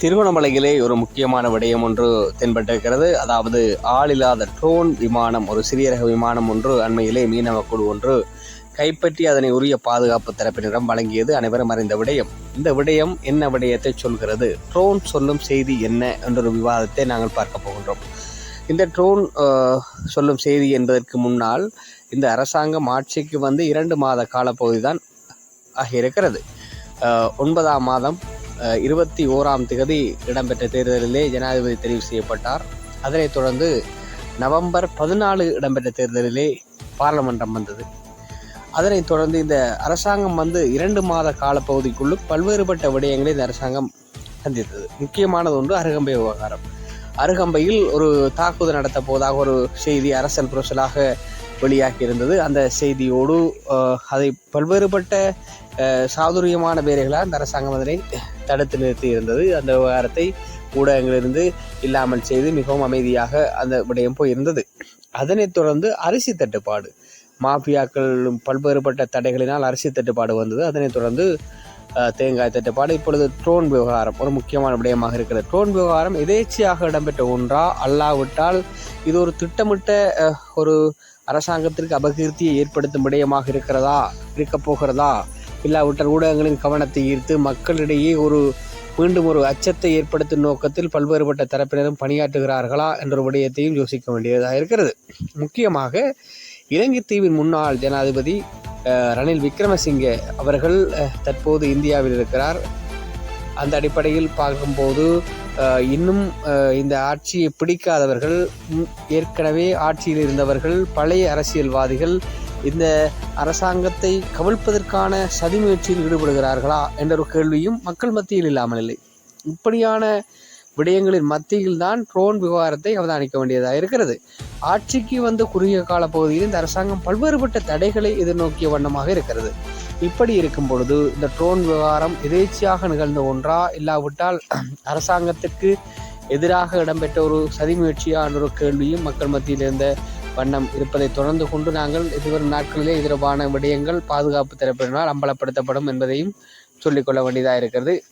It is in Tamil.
திருகோணமலையிலே ஒரு முக்கியமான விடயம் ஒன்று தென்பட்டிருக்கிறது. அதாவது ஆளில்லாத ட்ரோன் விமானம் ஒரு சிறிய ரக விமானம் ஒன்று அண்மையிலே மீனவ குழு ஒன்று கைப்பற்றி அதனை உரிய பாதுகாப்பு தரப்பினரிடம் வழங்கியது. அனைவரும் அறிந்த விடயம். இந்த விடயம் என்ன விடயத்தை சொல்கிறது? ட்ரோன் சொல்லும் செய்தி என்ன என்ற விவாதத்தை நாங்கள் பார்க்க போகின்றோம். இந்த ட்ரோன் சொல்லும் செய்தி என்பதற்கு முன்னால் இந்த அரசாங்கம் ஆட்சிக்கு வந்து இரண்டு மாத காலப்பகுதி தான் ஆகியிருக்கிறது ஒன்பதாம் மாதம் இருபத்தி ஓராம் திகதி இடம்பெற்ற தேர்தலிலே ஜனாதிபதி தெரிவு செய்யப்பட்டார். அதனைத் தொடர்ந்து நவம்பர் பதினாலு இடம்பெற்ற தேர்தலிலே பாராளுமன்றம் வந்தது. அதனைத் தொடர்ந்து இந்த அரசாங்கம் வந்து இரண்டு மாத காலப்பகுதிக்குள்ளும் பல்வேறுபட்ட விடயங்களை இந்த அரசாங்கம் சந்தித்தது. முக்கியமானது ஒன்று அருகம்பை விவகாரம். அருகம்பையில் ஒரு தாக்குதல் நடத்த போவதாக ஒரு செய்தி அரசல் புரசலாக வெளியாகி இருந்தது அந்த செய்தியோடு அதை பல்வேறுபட்ட சாதுரியமான வேலைகளால் அந்த அரசாங்கம் அதனை தடுத்து நிறுத்தி இருந்தது அந்த விவகாரத்தை ஊடகங்களிலிருந்து இல்லாமல் செய்து மிகவும் அமைதியாக அந்த விடயம் போயிருந்தது. அதனைத் தொடர்ந்து அரிசி தட்டுப்பாடு மாஃபியாக்கள் பல்வேறுபட்ட தடைகளினால் அரிசி தட்டுப்பாடு வந்தது. அதனைத் தொடர்ந்து தேங்காய் தட்டுப்பாடு. இப்பொழுது ட்ரோன் விவகாரம் ஒரு முக்கியமான விடயமாக இருக்கிறது. ட்ரோன் விவகாரம் எதேச்சியாக இடம்பெற்ற ஒன்றா? அல்லாவிட்டால் இது ஒரு திட்டமிட்ட ஒரு அரசாங்கத்திற்கு அபகீர்த்தியை ஏற்படுத்தும் விடயமாக இருக்கிறதா? இருக்கப் போகிறதா? இல்லாவிட்டால் ஊடகங்களின் கவனத்தை ஈர்த்து மக்களிடையே ஒரு மீண்டும் ஒரு அச்சத்தை ஏற்படுத்தும் நோக்கத்தில் பல்வேறுபட்ட தரப்பினரும் பணியாற்றுகிறார்களா என்ற ஒரு விடயத்தையும் யோசிக்க வேண்டியதாக இருக்கிறது. முக்கியமாக இலங்கை தீவின் முன்னாள் ஜனாதிபதி ரணில் விக்ரமசிங்கே அவர்கள் தற்போது இந்தியாவில் இருக்கிறார். அந்த அடிப்படையில் பார்க்கும்போது இன்னும் இந்த ஆட்சியை பிடிக்காதவர்கள் ஏற்கனவே ஆட்சியில் இருந்தவர்கள் பழைய அரசியல்வாதிகள் இந்த அரசாங்கத்தை கவிழ்ப்பதற்கான சதி முயற்சியில் ஈடுபடுகிறார்களா என்ற ஒரு கேள்வியும் மக்கள் மத்தியில் இல்லாமல் இல்லை. இப்படியான விடயங்களின் மத்தியில் தான் ட்ரோன் விவகாரத்தை அவதானிக்க வேண்டியதாக இருக்கிறது. ஆட்சிக்கு வந்த குறுகிய கால பகுதியில் இந்த அரசாங்கம் பல்வேறுபட்ட தடைகளை எதிர்நோக்கிய வண்ணமாக இருக்கிறது. இப்படி இருக்கும் பொழுது இந்த ட்ரோன் விவகாரம் எதேச்சியாக நிகழ்ந்த ஒன்றா இல்லாவிட்டால் அரசாங்கத்திற்கு எதிராக இடம்பெற்ற ஒரு சதி முயற்சியா என்ற ஒரு கேள்வியும் மக்கள் மத்தியில் இருந்த வண்ணம் இருப்பதை தொடர்ந்து கொண்டு நாங்கள் எதிர்வரும் நாட்களிலே எதிரான விடயங்கள் பாதுகாப்பு தரப்பினால் அம்பலப்படுத்தப்படும் என்பதையும் சொல்லிக்கொள்ள வேண்டியதாக இருக்கிறது.